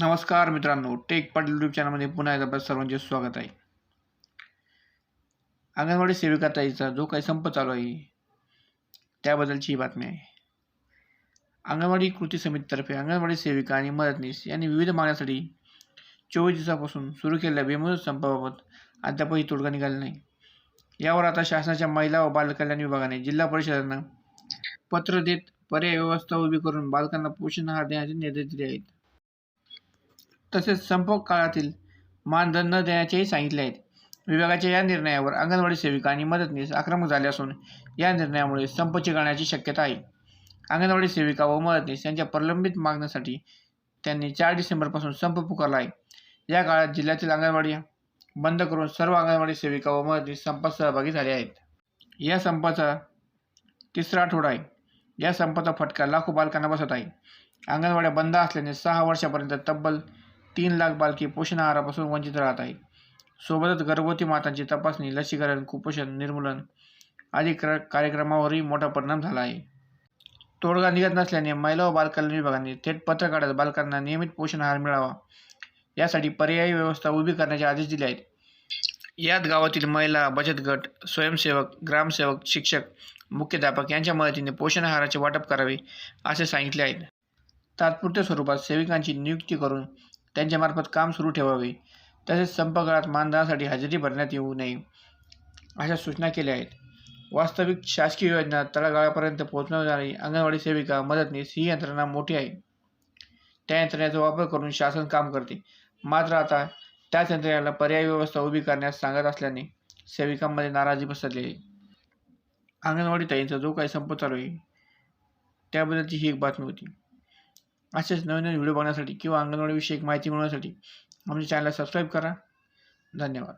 नमस्कार मित्रांनो take Patil YouTube चॅनलमध्ये पुन्हा एकदा सर्वांचे स्वागत आहे. अंगणवाडी सेविकाताईचा जो काही संप चालू आहे त्याबद्दलची ही बातमी आहे. अंगणवाडी कृती समितीतर्फे अंगणवाडी सेविका आणि मदतनीस यांनी विविध मागण्यासाठी चोवीस दिवसापासून सुरू केलेल्या बेमुदत संपाबाबत अद्यापही तोडगा निघाला नाही. यावर आता शासनाच्या महिला व बालकल्याण विभागाने जिल्हा परिषदांना पत्र देत पर्याय व्यवस्था उभी करून बालकांना पोषण आहार देण्याचे निर्देश दिले आहेत. तसेच संप काळातील मानधन न देण्याचेही सांगितले आहेत. विभागाच्या या निर्णयावर अंगणवाडी सेविका आणि मदतनीस आक्रमक झाले असून या निर्णयामुळे संप चिघळण्याची शक्यता आहे. अंगणवाडी सेविका व मदतनीस यांच्या प्रलंबित मागण्यासाठी त्यांनी चार डिसेंबरपासून संप पुकारला आहे. या काळात जिल्ह्यातील अंगणवाडी बंद करून सर्व अंगणवाडी सेविका व मदतनीस संपात सहभागी झाले आहेत. या संपाचा तिसरा आठवडा आहे. या संपाचा फटका लाखो बालकांना बसत आहे. अंगणवाड्या बंद असल्याने सहा वर्षापर्यंत तब्बल तीन लाख बालके पोषण आहारापासून वंचित राहत आहेत. सोबतच गर्भवती मातांची तपासणी लसीकरण कुपोषण निर्मूलन आदी क्र कार्यक्रमावरही मोठा परिणाम झाला आहे. तोडगा निघत नसल्याने महिला व बालकल्याण विभागाने थेट पत्र काढत बालकांना नियमित पोषण आहार मिळावा यासाठी पर्यायी व्यवस्था उभी करण्याचे आदेश दिले आहेत. यात गावातील महिला बचत गट स्वयंसेवक ग्रामसेवक शिक्षक मुख्याध्यापक यांच्या मदतीने पोषण आहाराचे वाटप करावे असे सांगितले आहेत. तात्पुरत्या स्वरूपात सेविकांची नियुक्ती करून त्यांच्यामार्फत काम सुरू ठेवावे. तसेच संपकाळात मानधनासाठी हजेरी भरण्यात येऊ नये अशा सूचना केल्या आहेत. वास्तविक शासकीय योजना तळागाळापर्यंत पोहोचवणारी अंगणवाडी सेविका मदतनीस ही यंत्रणा मोठी आहे. त्या यंत्रणेचा वापर करून शासन काम करते. मात्र आता त्याच यंत्रणेला पर्यायी व्यवस्था उभी करण्यास सांगत असल्याने सेविकांमध्ये नाराजी पसरली आहे. अंगणवाडी ताईंचा जो काही संप चालू आहे त्याबद्दलची ही एक बातमी होती. असेच नवीन नवीन व्हिडिओ बघण्यासाठी किंवा अंगणवाडीविषयी माहिती मिळवण्यासाठी आमच्या चॅनलला सबस्क्राईब करा. धन्यवाद.